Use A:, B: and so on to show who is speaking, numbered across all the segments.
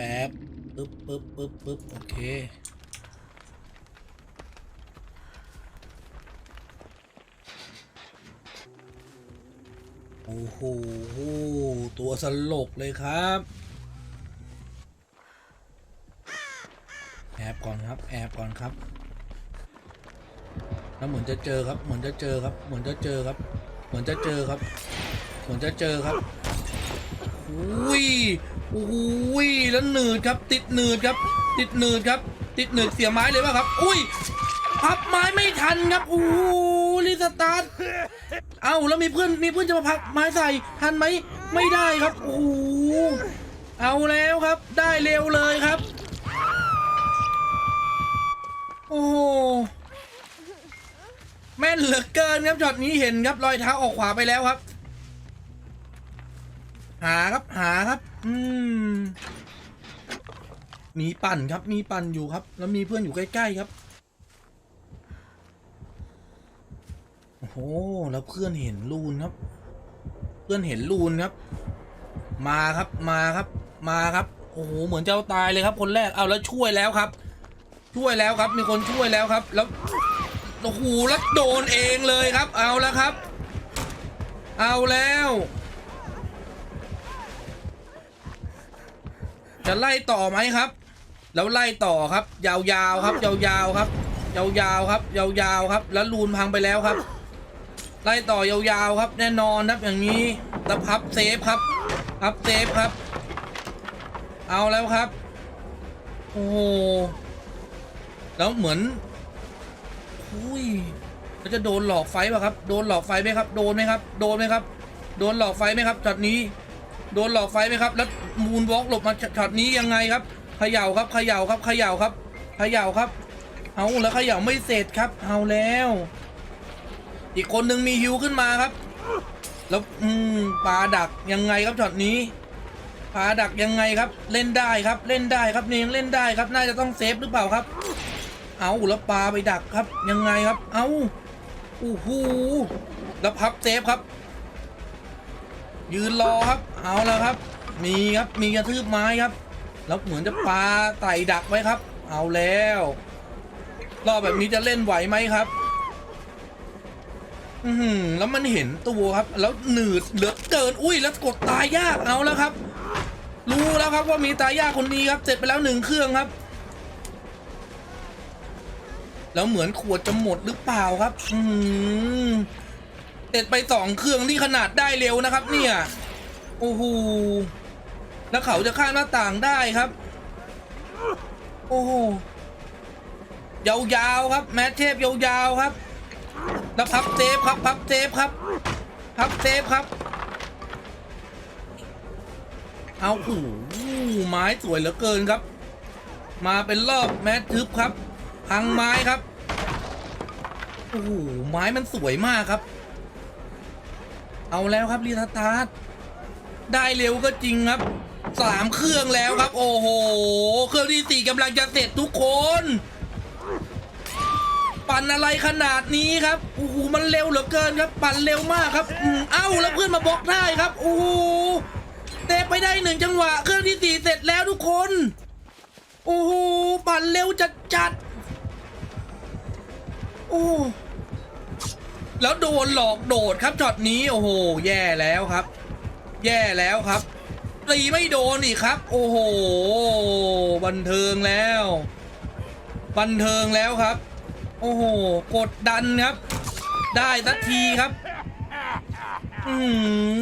A: แป๊บปึ๊บปึ๊บปึ๊บปึ๊บโอเคโอ้โหตัวสลกเลยครับแอบก่อนครับแอบก่อนครับแล้วเหมือนจะเจอครับ เหมือนจะเจอครับ เหมือนจะเจอครับ เหมือนจะเจอครับ เหมือนจะเจอครับ อุ้ยโอ้ยแล้วหนืดครับ ติดหนืดครับ ติดหนืดครับ ติดหนืดเสียไม้เลยป่ะครับ อุ้ยพับไม้ไม่ทันครับโอ้โหรีสตาร์ทเอ้าแล้วมีเพื่อนมีเพื่อนจะมาพับไม้ใส่ทันไหมไม่ได้ครับโอ้เอาแล้วครับ ได้เร็วเลยครับ โอ้โหแม่นเหลือเกินครับช็อตนี้เห็นครับรอยเท้าออกขวาไปแล้วครับ หาครับหาครับ อืมมีปั่นครับ มีปั่นอยู่ครับ แล้วมีเพื่อนอยู่ใกล้ๆครับ โอ้โห แล้วเพื่อนเห็นลูนครับ เพื่อนเห็นลูนครับ มาครับมาครับ มาครับ โอ้โห เหมือนเจ้าตายเลยครับ คนแรก เอาแล้วช่วยแล้วครับ ช่วยแล้วครับ มีคนช่วยแล้วครับ แล้ว โอ้โห แล้วโดนเองเลยครับ เอาแล้วครับ เอาแล้ว จะไล่ต่อไหมครับ แล้วไล่ต่อครับ ยาวๆครับ ยาวๆครับ ยาวๆครับ ยาวๆครับ แล้วลูนพังไปแล้วครับ ไล่ต่อยาวๆครับ แน่นอนครับอย่างนี้ตะพับเซฟครับพับเซฟครับ เอาแล้วครับ โอ้โหแล้วเหมือนอุ้ยแล้วจะโดนหลอกไฟป่ะครับ โดนหลอกไฟไหมครับ โดนไหมครับ โดนไหมครับ โดนหลอกไฟไหมครับช็อตนี้ โดนหลอกไฟไหมครับ แล้วมูนวอล์กหลบมาช็อตนี้ยังไงครับเขย่าครับเขย่าครับเขย่าครับเขย่าครับเอาแล้วเขย่าไม่เสร็จครับเอาแล้ว อีกคนหนึ่งมีฮิวขึ้นมาครับ แล้วอืมปลาดักยังไงครับช็อตนี้ปลาดักยังไงครับ เล่นได้ครับ เล่นได้ครับเนี่ยยังเล่นได้ครับ น่าจะต้องเซฟหรือเปล่าครับ เอาแล้วปลาไปดักครับ ยังไงครับ เอาโอ้โหแล้วพับเซฟครับ ยืนรอครับ เอาแล้วครับ มีครับมีกระทืบไม้ครับ แล้วเหมือนจะปลาไต่ดักไว้ครับ เอาแล้ว รอบแบบนี้จะเล่นไหวไหมครับ อืแล้วมันเห็นตัวครับ แล้วหนืดเหลือเกินอุ้ยแล้วกดตายยากเอาแล้วครับ รู้แล้วครับว่ามีตายยากคนนี้ครับ เสร็จไปแล้วหนึ่งเครื่องครับแล้วเหมือนขวดจะหมดหรือเปล่าครับ อืม เสร็จไปสองเครื่องนี่ขนาดได้เร็วนะครับ เนี่ยโอ้โหแล้วเขาจะข้ามหน้าต่างได้ครับ โอ้โหยาวๆครับ แมทเทพยาวๆครับ แล้วพับเซฟครับพับเซฟครับพับเซฟครับ เอาโอ้โหไม้สวยเหลือเกินครับ มาเป็นรอบแมททึบครับ พังไม้ครับโอ้โหไม้มันสวยมากครับ เอาแล้วครับรีสตาร์ได้เร็วก็จริงครับสามเครื่องแล้วครับ โอ้โห เครื่องที่สี่กำลังจะเสร็จทุกคน ปั่นอะไรขนาดนี้ครับโอ้โหมันเร็วเหลือเกินครับ ปั่นเร็วมากครับอืมเอ้าแล้วเพื่อนมาบล็อกได้ครับโอ้โหเตะไปได้หนึ่งจังหวะ เครื่องที่สี่เสร็จแล้วทุกคน โอ้โหปั่นเร็วจัดจัดโอ้ แล้วโดนหลอกโดดครับช็อตนี้โอ้โห แย่แล้วครับ แย่แล้วครับตีไม่โดนอีกครับ โอ้โห บันเทิงแล้ว บันเทิงแล้วครับ โอ้โห กดดันครับ ได้สักทีครับ อืม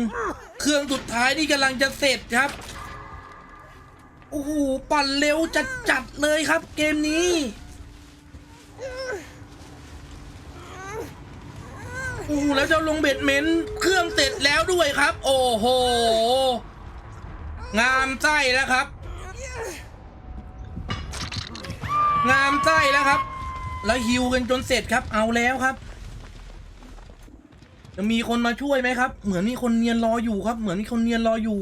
A: เครื่องสุดท้ายนี่กำลังจะเสร็จครับ โอ้โห ปั่นเร็วจัดจัดเลยครับเกมนี้ โอ้โหแล้วเจ้าลงเบ็ดเมนเครื่องเสร็จแล้วด้วยครับ โอ้โห งามไส้แล้วครับ งามไส้แล้วครับ แล้วฮิวกันจนเสร็จครับ เอาแล้วครับ จะมีคนมาช่วยไหมครับ เหมือนมีคนเนียนรออยู่ครับ เหมือนมีคนเนียนรออยู่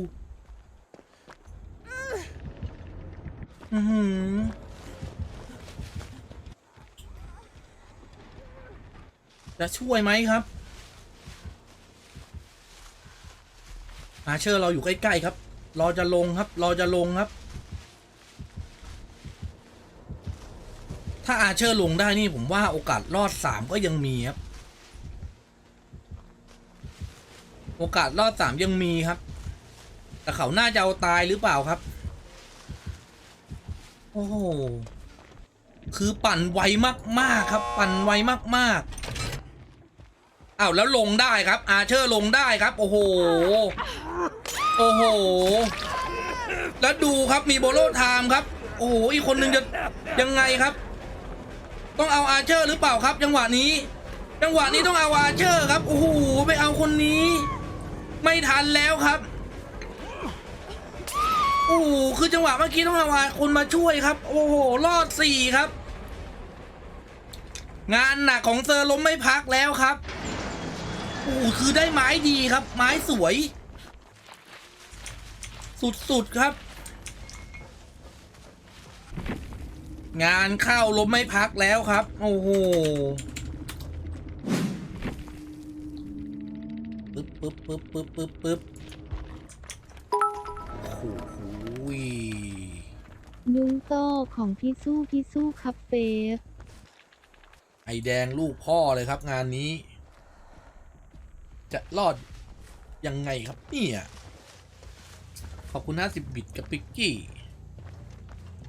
A: อือหือ จะช่วยไหมครับอาเชอร์เราอยู่ใกล้ ๆ ครับ รอจะลงครับ รอจะลงครับ ถ้าอาเชอร์ลงได้นี่ผมว่าโอกาสรอดสามก็ยังมีครับ โอกาสรอดสามยังมีครับ แต่เขาน่าจะเอาตายหรือเปล่าครับ โอ้คือปั่นไวมากๆครับ ปั่นไวมากๆ อ้าวแล้วลงได้ครับ อาเชอร์ลงได้ครับ โอ้โห โอ้โห แล้วดูครับมีโบโลไทม์ครับ โอ้โหอีกคนนึงจะยังไงครับ ต้องเอาอาเชอร์หรือเปล่าครับจังหวะนี้ จังหวะนี้ต้องเอาอาเชอร์ครับ โอ้โหไปเอาคนนี้ ไม่ทันแล้วครับโอ้โหคือจังหวะเมื่อกี้ต้องเอาคนมาช่วยครับ โอ้โหรอดสี่ครับ งานหนักของเซอร์ล้มไม่พักแล้วครับ โอ้โหคือได้ไม้ดีครับ ไม้สวย สุดๆครับ งานเข้าล้มไม่พักแล้วครับ โอ้โหปึ๊บปึ๊บปึ๊บปึ๊บปึ๊บปึ๊บโอ้โห
B: ยุงโตของพี่สู้พี่สู้ครับเฟฟ
A: ไอแดงลูกพ่อเลยครับงานนี้ จะรอดยังไงครับเนี่ยขอบคุณ 50 บิตกับปิกกี้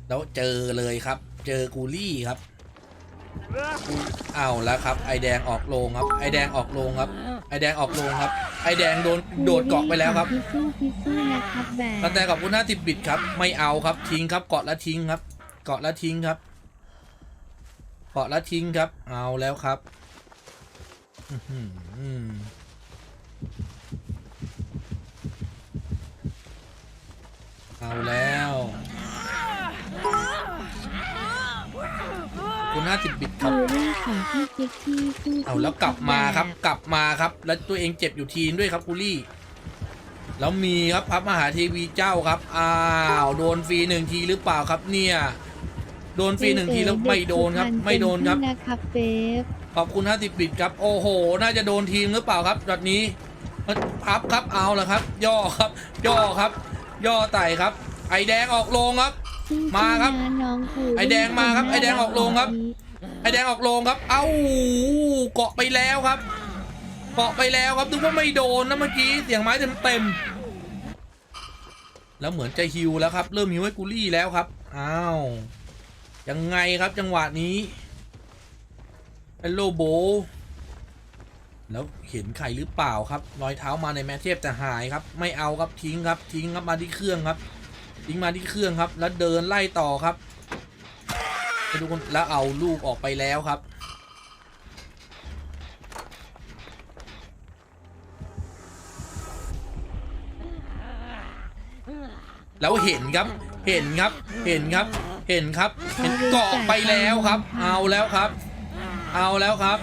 A: แล้วเจอเลยครับ เจอกูลี่ครับเอาแล้วครับ ไอแดงออกโรงครับ ไอแดงออกโรงครับ ไอแดงออกโรงครับ ไอแดงโดนโดดเกาะไปแล้วครับ
B: พี่สู้พี่สู้นะครับแบ
A: กระแตขอบคุณ 50 บิตครับ ไม่เอาครับทิ้งครับเกาะแล้วทิ้งครับ เกาะแล้วทิ้งครับ เกาะแล้วทิ้งครับ เอาแล้วครับ อื้อหือ เอาแล้ว คุณ50บิตครับ
B: คูรี่ของพี่จิ๊กที่สู้
A: เอาแล้วกลับมาครับกลับมาครับ แล้วตัวเองเจ็บอยู่ทีนด้วยครับคุรี่ แล้วมีครับพับมหาเทวีเจ้าครับอ้าวโดนฟรีหนึ่งทีหรือเปล่าครับเนี่ย โดนฟรีหนึ่งทีแล้วไม่โดนครับ ไม่โดนครับ
B: นะครับเฟฟ
A: ขอบคุณห้าสิบบิตครับ โอ้โห น่าจะโดนทีมหรือเปล่าครับแบบนี้พับครับเอาละครับ ย่อครับ ย่อครับ ย่อไต่ครับ ไอแดงออกโรงครับ
B: สู้ๆ
A: มาครับ
B: นะน้องคู
A: ไอ้แดงมาครับ ไอ้แดงออกโรงครับ ไอแดงออกโรงครับ เอ้าเกาะไปแล้วครับ เกาะไปแล้วครับนึกว่าไม่โดนนะเมื่อกี้เสียงไม้เต็มเต็มๆแล้วเหมือนจะฮิวแล้วครับ เริ่มฮิวให้กูลี่แล้วครับ อ้าวยังไงครับจังหวะนี้เอลโลโบ แล้วเห็นใครหรือเปล่าครับ รอยเท้ามาในแมทเทพแต่หายครับ ไม่เอาครับทิ้งครับ ทิ้งครับมาที่เครื่องครับ ทิ้งมาที่เครื่องครับ แล้วเดินไล่ต่อครับไปดูคนแล้วเอาลูกออกไปแล้วครับแล้วเห็นครับ เห็นครับ เห็นครับ เห็นครับ เห็นเกาะไปแล้วครับ เอาแล้วครับ เอาแล้วครับ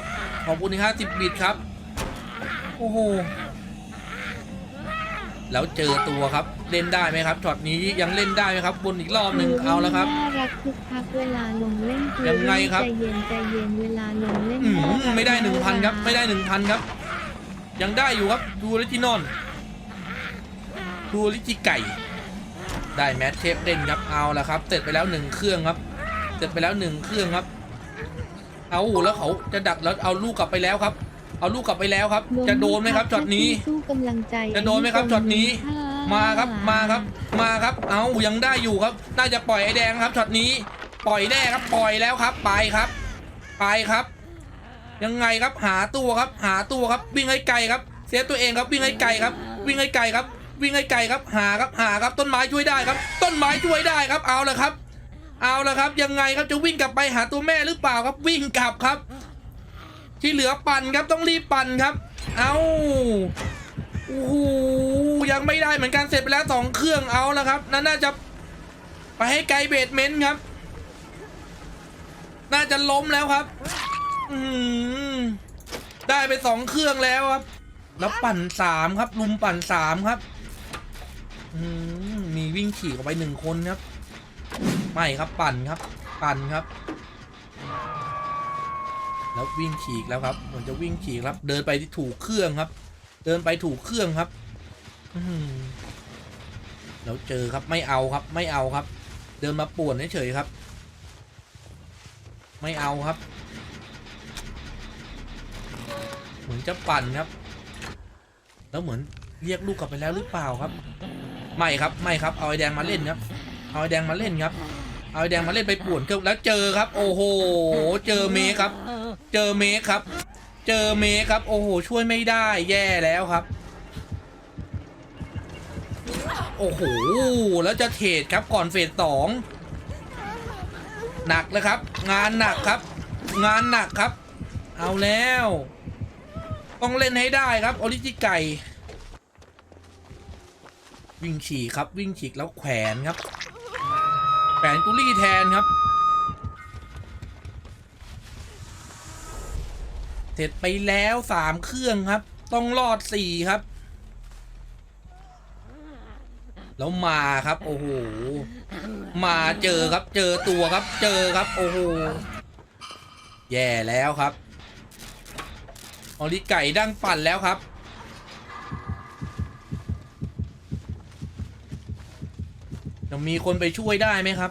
A: ขอบคุณที่ห้าสิบบิตครับ โอ้โห แล้วเจอตัวครับ เล่นได้ไหมครับช็อตนี้ยังเล่นได้ไหมครับบนอีกรอบหนึ่งเอาแล้วครับ
B: น่ารักคึกคักเวลาลงเล่น
A: ยังไงครับ
B: ใจเย็นใจเย็นเวลาลงเล่น
A: อืม
B: น่ารัก
A: ไม่ได้หนึ่งพันครับ ไม่ได้หนึ่งพันครับ ยังได้อยู่ครับดูลิจินอนดูลิจิไก่ ได้แมทเทปเด่นครับเอาละครับ เสร็จไปแล้วหนึ่งเครื่องครับ เสร็จไปแล้วหนึ่งเครื่องครับ เอาแล้วเขาจะดักแล้วเอาลูกกลับไปแล้วครับ เอาลูกกลับไปแล้วครับ
B: ลง
A: จะโดนไหมครับช็อตนี้
B: สู้กำลังใจ
A: จะโดนไหมครับช็อตนี้ มาครับมาครับ มาครับ เอายังได้อยู่ครับ น่าจะปล่อยไอ้แดงครับช็อตนี้ ปล่อยแน่ครับ ปล่อยแล้วครับ ไปครับ ไปครับ ยังไงครับ หาตัวครับ หาตัวครับ วิ่งให้ไกลครับ เซฟตัวเองครับ วิ่งให้ไกลครับ วิ่งให้ไกลครับ วิ่งให้ไกลครับ หาครับ หาครับ ต้นไม้ช่วยได้ครับ ต้นไม้ช่วยได้ครับ เอาละครับ เอาละครับ ยังไงครับ จะวิ่งกลับไปหาตัวแม่หรือเปล่าครับ วิ่งกลับครับ ที่เหลือปั่นครับต้องรีบปั่นครับ เอาโอ้โหยังไม่ได้เหมือนกันเสร็จไปแล้วสองเครื่องเอาและครับนั่นน่าจะไปให้ไกลเบสเมนต์ครับ น่าจะล้มแล้วครับ อืได้ไปสองเครื่องแล้วครับ แล้วปั่นสามครับลุมปั่นสามครับอืมมีวิ่งขี่ออกไปหนึ่งคนครับ ไม่ครับปั่นครับ ปั่นครับ แล้ววิ่งขี่อีกแล้วครับเหมือนจะวิ่งขี่ครับ เดินไปที่ถูกเครื่องครับ เดินไปถูกเครื่องครับแล้วเจอครับไม่เอาครับ ไม่เอาครับ เดินมาป่วนเฉยๆครับ ไม่เอาครับ เหมือนจะปั่นครับ แล้วเหมือนเรียกลูกกลับไปแล้วหรือเปล่าครับ ไม่ครับไม่ครับเอาไอแดงมาเล่นครับ เอาไอแดงมาเล่นครับ เอาไอแดงมาเล่นไปป่วนเครื่องแล้วเจอครับ โอ้โห เจอเมครับ เจอเมคครับ เจอเมคครับ โอ้โห ช่วยไม่ได้แย่แล้วครับ โอ้โห แล้วจะเทรดครับก่อนเฟสสองหนักเลยครับ งานหนักครับ งานหนักครับ เอาแล้ว ต้องเล่นให้ได้ครับออริจิไก่ วิ่งฉีกครับ วิ่งฉีกแล้วแขวนครับ แขวนกุลี่แทนครับ เสร็จไปแล้วสามเครื่องครับ ต้องรอดสี่ครับ แล้วมาครับ โอ้โห มาเจอครับ เจอตัวครับ เจอครับ โอ้โห แย่แล้วครับออริไก่ดั้งปั่นแล้วครับจะมีคนไปช่วยได้ไหมครับ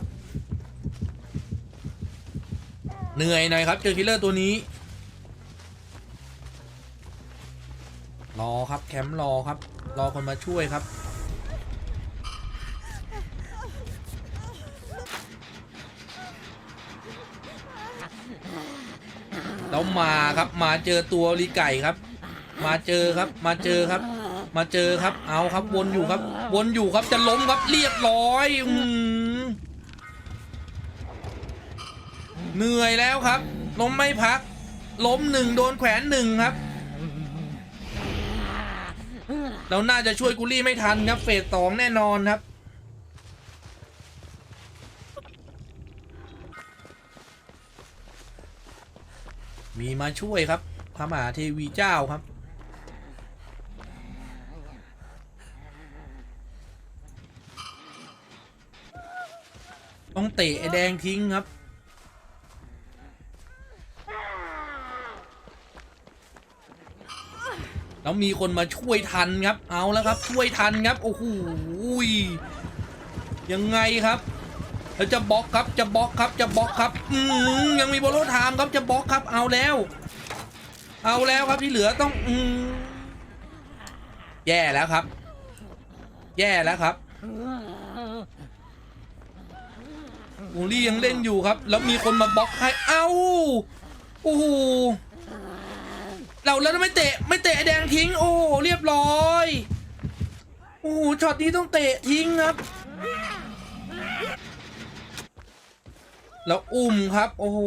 A: เหนื่อยหน่อยครับ เจอคิลเลอร์ตัวนี้ รอครับแคมป์รอครับ รอคนมาช่วยครับ แล้วมาครับมาเจอตัวลีไก่ครับ มาเจอครับมาเจอครับ มาเจอครับเอาครับวนอยู่ครับ วนอยู่ครับจะล้มครับเรียบร้อยอืมเหนื่อยแล้วครับ ล้มไม่พัก ล้มหนึ่งโดนแขวนหนึ่งครับ เราน่าจะช่วยกุลี่ไม่ทันครับเฟสสองแน่นอนครับ มีมาช่วยครับพระมหาเทวีเจ้าครับต้องเตะไอแดงทิ้งครับ แล้วมีคนมาช่วยทันครับ เอาแล้วครับ ช่วยทันครับ โอ้โหยังไงครับแล้วจะบล็อกครับ จะบล็อกครับ จะบล็อกครับ อืมยังมีโบโลไทม์ครับ จะบล็อกครับ เอาแล้ว เอาแล้วครับที่เหลือต้อง อืมแย่แล้วครับ แย่แล้วครับอูลี่ยังเล่นอยู่ครับ แล้วมีคนมาบล็อกให้ เอ้า โอ้โห เราแล้วไม่เตะไม่เตะแดงทิ้ง โอ้เรียบร้อยโอ้ช็อตนี้ต้องเตะทิ้งครับ แล้วอุ้มครับ โอ้โห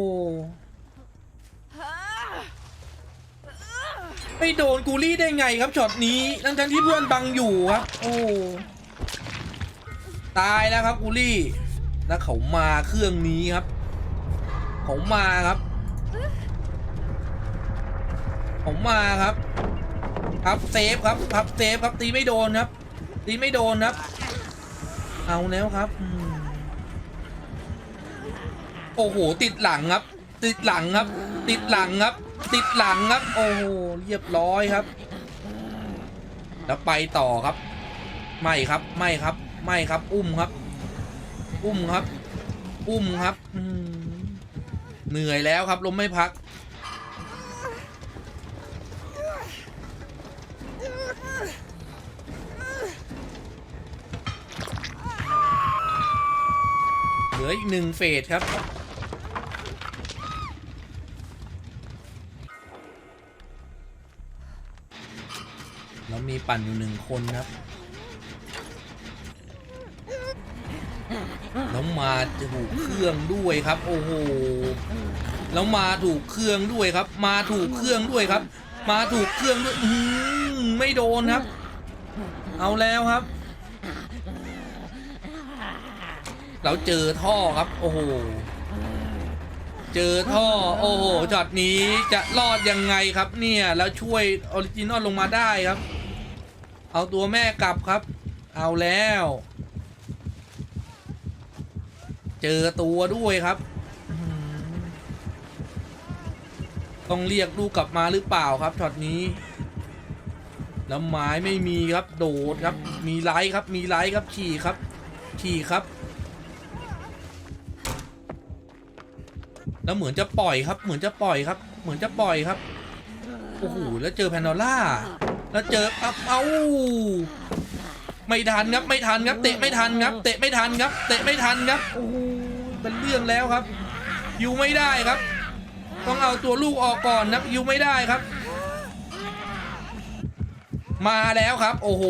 A: ไม่โดนกูรี่ได้ไงครับช็อตนี้ทั้งทั้งที่เพื่อนบังอยู่ครับ โอ้ตายแล้วครับกูรี่แล้วเขามาเครื่องนี้ครับ เขามาครับ ผมมาครับพับเซฟครับพับเซฟครับตีไม่โดนครับ ตีไม่โดนครับ เอาแล้วครับโอ้โหติดหลังครับ ติดหลังครับ ติดหลังครับ ติดหลังครับ โอ้โหเรียบร้อยครับ แล้วไปต่อครับ ไม่ครับไม่ครับไม่ครับ อุ้มครับ อุ้มครับ อุ้มครับเหนื่อยแล้วครับลมไม่พัก ลืออีกหนึ่งเฟสครับ แล้วมีปั่นอยู่หนึ่งคนครับ แล้วมาถูกเครื่องด้วยครับ โอ้โห แล้วมาถูกเครื่องด้วยครับ มาถูกเครื่องด้วยครับ มาถูกเครื่องด้วยอื้อหือไม่โดนครับ เอาแล้วครับ เราเจอท่อครับ โอ้โห เจอท่อ โอ้โหจอดนี้จะรอดยังไงครับเนี่ย แล้วช่วยออริจินอลลงมาได้ครับ เอาตัวแม่กลับครับ เอาแล้ว เจอตัวด้วยครับ ต้องเรียกลูกกลับมาหรือเปล่าครับช็อตนี้แล้วไม้ไม่มีครับ โดดครับ มีไลท์ครับ มีไลท์ครับ ขี่ครับ ขี่ครับ แล้วเหมือนจะปล่อยครับ เหมือนจะปล่อยครับ เหมือนจะปล่อยครับ โอ้โห แล้วเจอแพนดอล่า แล้วเจออัพเอ้า ไม่ทันครับ ไม่ทันครับ เตะไม่ทันครับ เตะไม่ทันครับ เตะไม่ทันครับ โอ้โหเป็นเรื่องแล้วครับ อยู่ไม่ได้ครับ ต้องเอาตัวลูกออกก่อนนะอยู่ไม่ได้ครับ มาแล้วครับ โอ้โห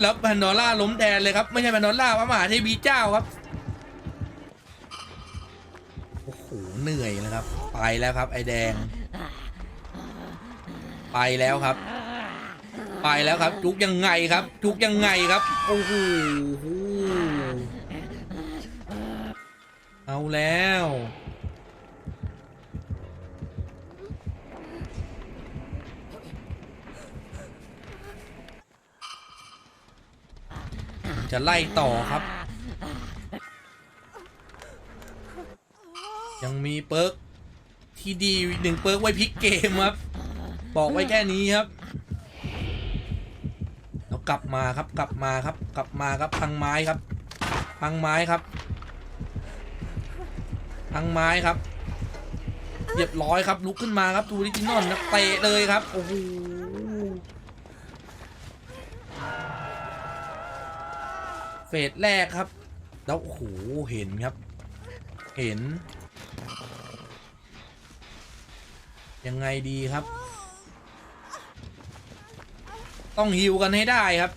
A: แล้วแพนดอล่าล้มแทนเลยครับ ไม่ใช่แพนดอล่าพระมหาเทวีเจ้าครับ เหนื่อยนะครับ ไปแล้วครับ ไอแดง ไปแล้วครับ ไปแล้วครับ จุกยังไงครับ จุกยังไงครับโอ้โหเอาแล้วจะไล่ต่อครับ ยังมีเปิร์กที่ดีอีกหนึ่งเปิร์กไว้พลิกเกมครับ บอกไว้แค่นี้ครับแล้วกลับมาครับกลับมาครับ กลับมาครับพังไม้ครับ พังไม้ครับ พังไม้ครับเรียบร้อยครับลุกขึ้นมาครับทูริจินอนนะเตะเลยครับโอ้โหเฟสแรกครับ แล้วโอ้โหเห็นครับ เห็น ยังไงดีครับ ต้องฮิวกันให้ได้ครับ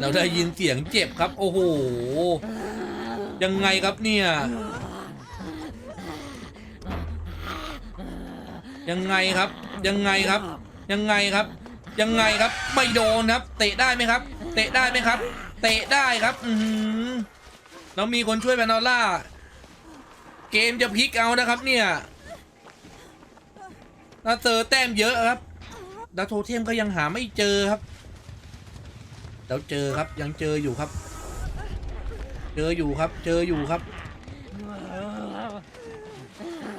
A: เราได้ยินเสียงเจ็บครับ โอ้โห ยังไงครับเนี่ย ยังไงครับ ยังไงครับ ยังไงครับ ยังไงครับ ไม่โดนครับ เตะได้ไหมครับ เตะได้ไหมครับ เตะได้ครับ อือหือแล้วมีคนช่วยแพนอล่า เกมจะพลิกเอานะครับ เนี่ยถ้าเจอแต้มเยอะครับดาโทเทมก็ยังหาไม่เจอครับแล้วเจอครับยังเจออยู่ครับ เจออยู่ครับ เจออยู่ครับ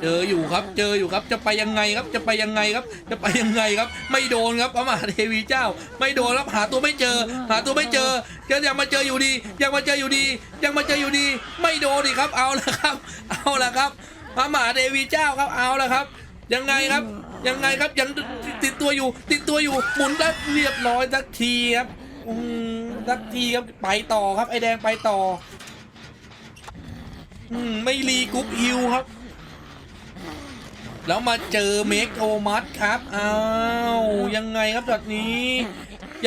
A: เจออยู่ครับ เจออยู่ครับ จะไปยังไงครับ จะไปยังไงครับ จะไปยังไงครับ ไม่โดนครับพระมหาเทวีเจ้า ไม่โดนครับหาตัวไม่เจอ หาตัวไม่เจอยังยังมาเจออยู่ดี ยังมาเจออยู่ดี ยังมาเจออยู่ดี ไม่โดนอีกครับ เอาละครับ เอาละครับ พระมหาเทวีเจ้าครับ เอาละครับ ยังไงครับ ยังไงครับ ยังติดตัวอยู่ ติดตัวอยู่ หมุนแล้วเรียบร้อยสักทีครับอืมสักทีครับ ไปต่อครับ ไอแดงไปต่ออืมไม่รีกรุ๊ปฮิวครับ แล้วมาเจอเมกโทมัสครับ อ้าว ยังไงครับแบบนี้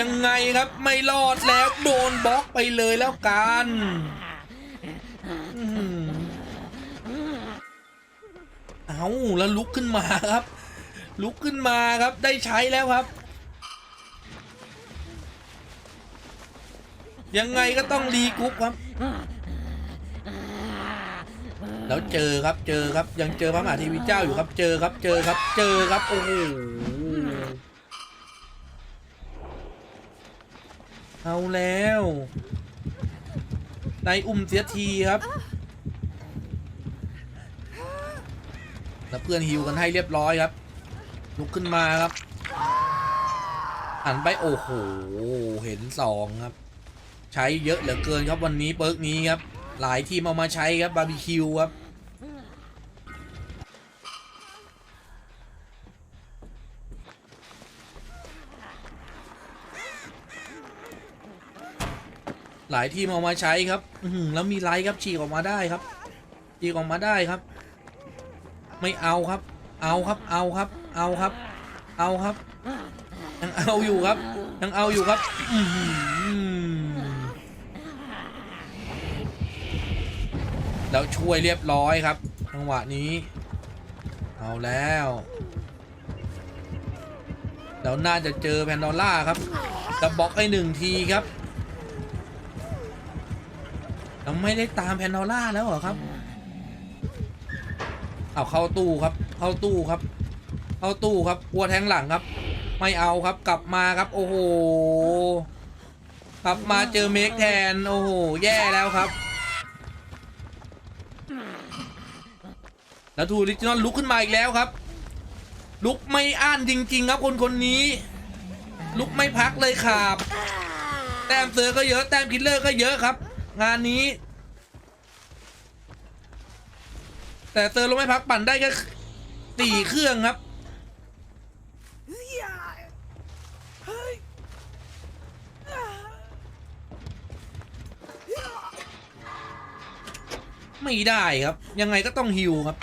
A: ยังไงครับไม่รอดแล้วโดนบล็อกไปเลยแล้วกันเอาแล้วลุกขึ้นมาครับ ลุกขึ้นมาครับได้ใช้แล้วครับ ยังไงก็ต้องรีกรุ๊ปครับ แล้วเจอครับเจอครับยังเจอพระมหาเทีวีเจ้าอยู่ครับ เจอครับเจอครับเจอครับโอ้โหเอาแล้วในอุ้มเสียทีครับ แล้วเพื่อนฮิวกันให้เรียบร้อยครับ ลุกขึ้นมาครับหันไปโอ้โห เห็นสองครับ ใช้เยอะเหลือเกินครับวันนี้เปิร์กนี้ครับ หลายทีมเอามาใช้ครับบาร์บีคิวครับหลายทีมเอามาใช้ครับแล้วมีไลท์ครับฉีกออกมาได้ครับฉีกออกมาได้ครับ ไม่เอาครับ เอาครับ เอาครับ เอาครับ เอาครับ ยังเอาอยู่ครับ ยังเอาอยู่ครับ อื้อหือ แล้วช่วยเรียบร้อยครับจังหวะนี้ เอาแล้วแล้วน่าจะเจอแพนดอล่าครับจะบล็อกไอ้หนึ่งทีครับเราไม่ได้ตามแพนดอล่าแล้วเหรอครับเอาเข้าตู้ครับ เข้าตู้ครับ เข้าตู้ครับกลัวแทงหลังครับ ไม่เอาครับกลับมาครับ โอ้โห กลับมาเจอเมกแทน โอ้โห แย่แล้วครับ แล้วทูริจินอลลุกขึ้นมาอีกแล้วครับ ลุกไม่อ้านจริง ๆ ครับคนคนนี้ ลุกไม่พักเลยครับ แต้มเซอร์ก็เยอะ แต้มคิลเลอร์ก็เยอะครับ งานนี้ แต่เซอร์ลงไม่พักปั่นได้แค่สี่เครื่องครับไม่ได้ครับ ยังไงก็ต้องฮิวครับ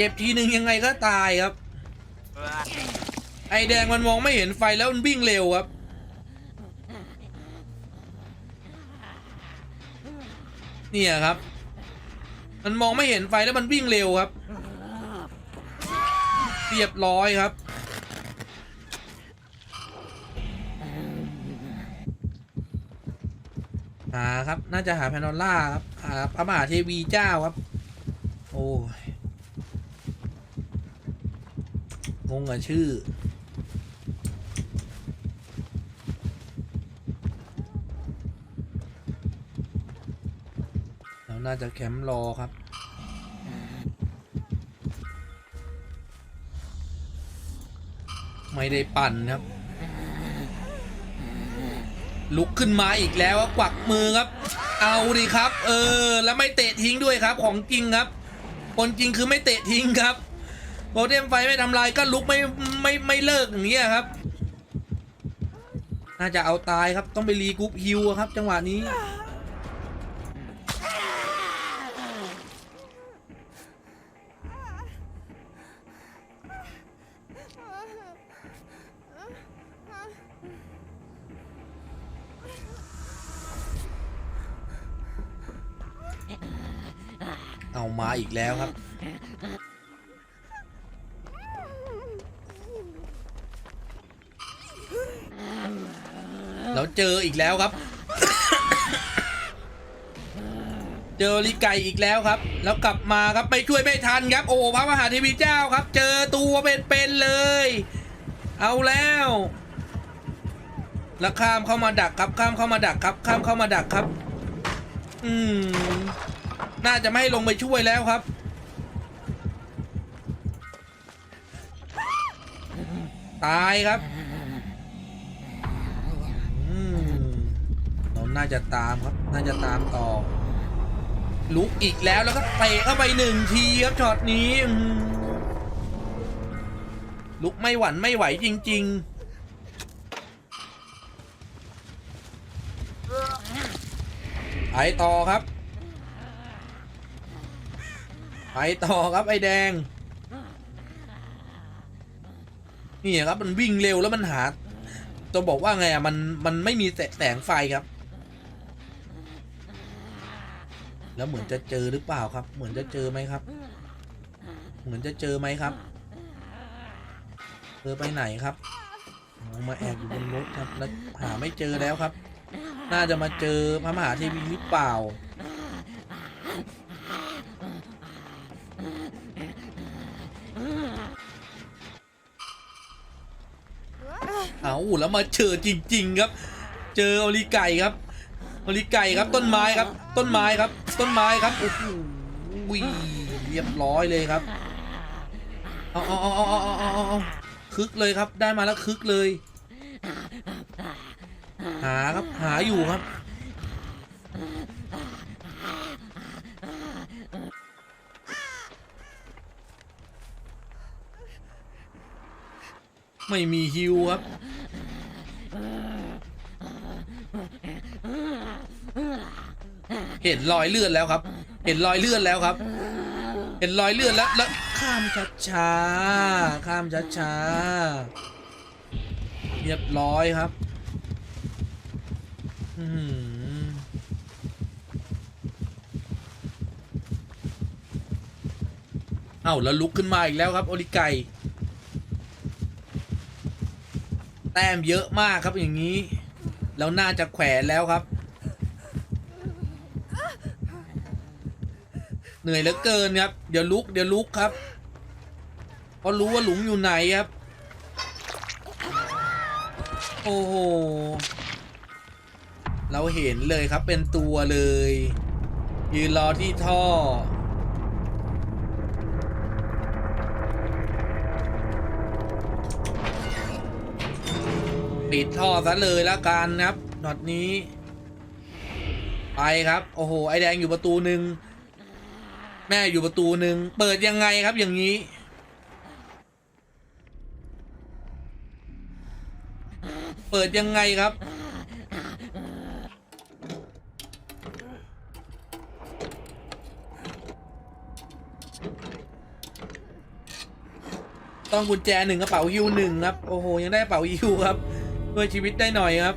A: จ็บทีหนึ่งยังไงก็ตายครับ ไอแดงมันมองไม่เห็นไฟแล้วมันวิ่งเร็วครับ เนี่ยครับ มันมองไม่เห็นไฟแล้วมันวิ่งเร็วครับ เรียบร้อยครับหาครับ น่าจะหาแพนอลล่าครับหาพระมหาเทวีเจ้าครับ โอ้ย งงกับชื่อ เราน่าจะแคมป์รอครับไม่ได้ปั่นครับ ลุกขึ้นมาอีกแล้วกวักมือครับ เอาดิครับ เออ แล้วไม่เตะทิ้งด้วยครับ ของจริงครับ คนจริงคือไม่เตะทิ้งครับ โปรเทมไฟไม่ทำลายก็ลุกไม่ไม่ไม่เลิกอย่างเงี้ยครับ น่าจะเอาตายครับต้องไปรีกรุ๊ปฮิวครับ จังหวะนี้เอามาอีกแล้วครับ เจออีกแล้วครับ เจอลิไก่อีกแล้วครับ แล้วกลับมาครับไปช่วยไม่ทันครับ โอ้พระมหาเทวีเจ้าครับ เจอตัวเป็นๆเลย เอาแล้วแล้วข้ามเข้ามาดักครับข้ามเข้ามาดักครับ ข้ามเข้ามาดักครับ อืมน่าจะไม่ให้ลงไปช่วยแล้วครับตายครับ น่าจะตามครับ น่าจะตามต่อ ลุกอีกแล้วแล้วก็เตะเข้าไปหนึ่งทีครับช็อตนี้ ลุกไม่หวั่นไม่ไหวจริง ๆไปต่อครับ ไปต่อครับไอแดง นี่ครับมันวิ่งเร็วแล้วมันหาจะบอกว่าไงอะมันมันไม่มีแสแสงไฟครับ แล้วเหมือนจะเจอหรือเปล่าครับ เหมือนจะเจอไหมครับ เหมือนจะเจอไหมครับเจอไปไหนครับมาแอบอยู่บนรถครับ แล้วหาไม่เจอแล้วครับ น่าจะมาเจอพระมหาเทวีหรือเปล่า เอาแล้วมาเจอจริง ๆ ครับ เจออลิไก่ครับอลิไก่ครับต้นไม้ครับ ต้นไม้ครับ ต้นไม้ครับโอ้โหเรียบร้อยเลยครับเอาเอาเอาเอาเอาเอาคึกเลยครับได้มาแล้วคึกเลย หาครับหาอยู่ครับ ไม่มีฮิวครับ เห็นรอยเลือดแล้วครับ เห็นรอยเลือดแล้วครับ เห็นรอยเลือดแล้วแล้วข้ามช้าช้าๆข้ามช้าช้าๆเรียบร้อยครับอืมเอ้าแล้วลุกขึ้นมาอีกแล้วครับโอลิไกแต้มเยอะมากครับอย่างนี้ แล้วน่าจะแขวนแล้วครับ เหนื่อยเหลือเกินครับเดี๋ยวลุกเดี๋ยวลุกครับเพราะรู้ว่าหลุมอยู่ไหนครับ โอ้โหเราเห็นเลยครับเป็นตัวเลย ยืนรอที่ท่อ ปิดท่อซะเลยล้วกันนะครับน็อตนี้ ไปครับ โอ้โห ไอแดงอยู่ประตูหนึ่ง แม่อยู่ประตูหนึ่งเปิดยังไงครับอย่างนี้ เปิดยังไงครับ ต้องกุญแจหนึ่งกระเป๋าฮิวหนึ่งครับ โอ้โห ยังได้กระเป๋าฮิวครับช่วยชีวิตได้หน่อยครับ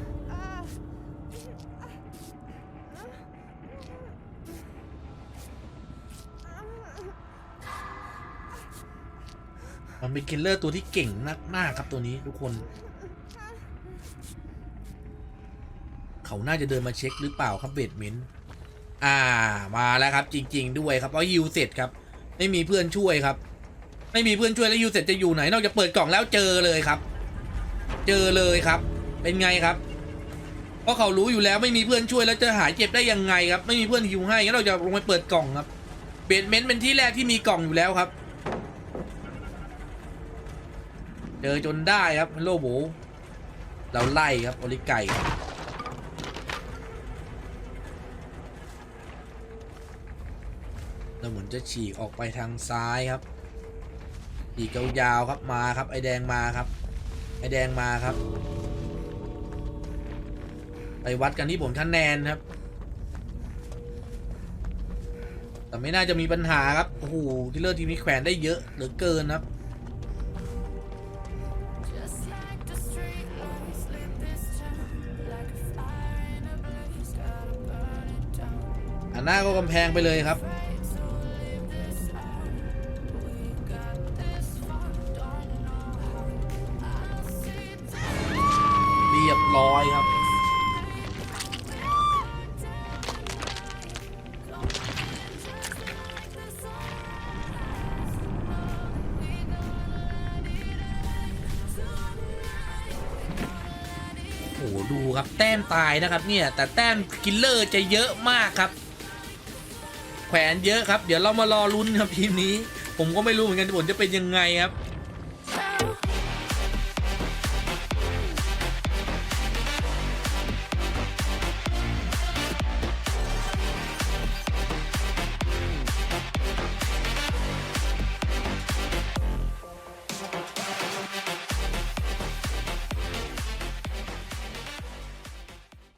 A: เป็นคิลเลอร์ตัวที่เก่งมากๆครับตัวนี้ทุกคน เขาน่าจะเดินมาเช็คหรือเปล่าครับเบดเมนอ่ามาแล้วครับ จริง ๆ ด้วยครับเพราะยูเสร็จครับ ไม่มีเพื่อนช่วยครับ ไม่มีเพื่อนช่วยแล้วยูเสร็จจะอยู่ไหนนอกจากเปิดกล่องแล้วเจอเลยครับ เจอเลยครับ เป็นไงครับเพราะเขารู้อยู่แล้วไม่มีเพื่อนช่วยแล้วจะหายเจ็บได้ยังไงครับ ไม่มีเพื่อนฮิวให้งั้นเราจะลงไปเปิดกล่องครับเบดเมนต์เป็นที่แรกที่มีกล่องอยู่แล้วครับ เจอจนได้ครับโลโบเราไล่ครับโอลิไก่เราเหมือนจะฉีกออกไปทางซ้ายครับฉีกยาวๆครับมาครับ ไอแดงมาครับ ไอแดงมาครับ ไปวัดกันที่ผลคะแนนครับ แต่ไม่น่าจะมีปัญหาครับโอ้โหคิลเลอร์ทีมนี้แขวนได้เยอะเหลือเกินครับำแพงไปเลยครับ เรียบร้อยครับ โอ้โหดูครับ แต้มตายนะครับเนี่ย แต่แต้มคิลเลอร์จะเยอะมากครับ แขวนเยอะครับ เดี๋ยวเรามารอลุ้นครับทีมนี้ ผมก็ไม่รู้เหมือนกันผลจะเป็นยังไงครับ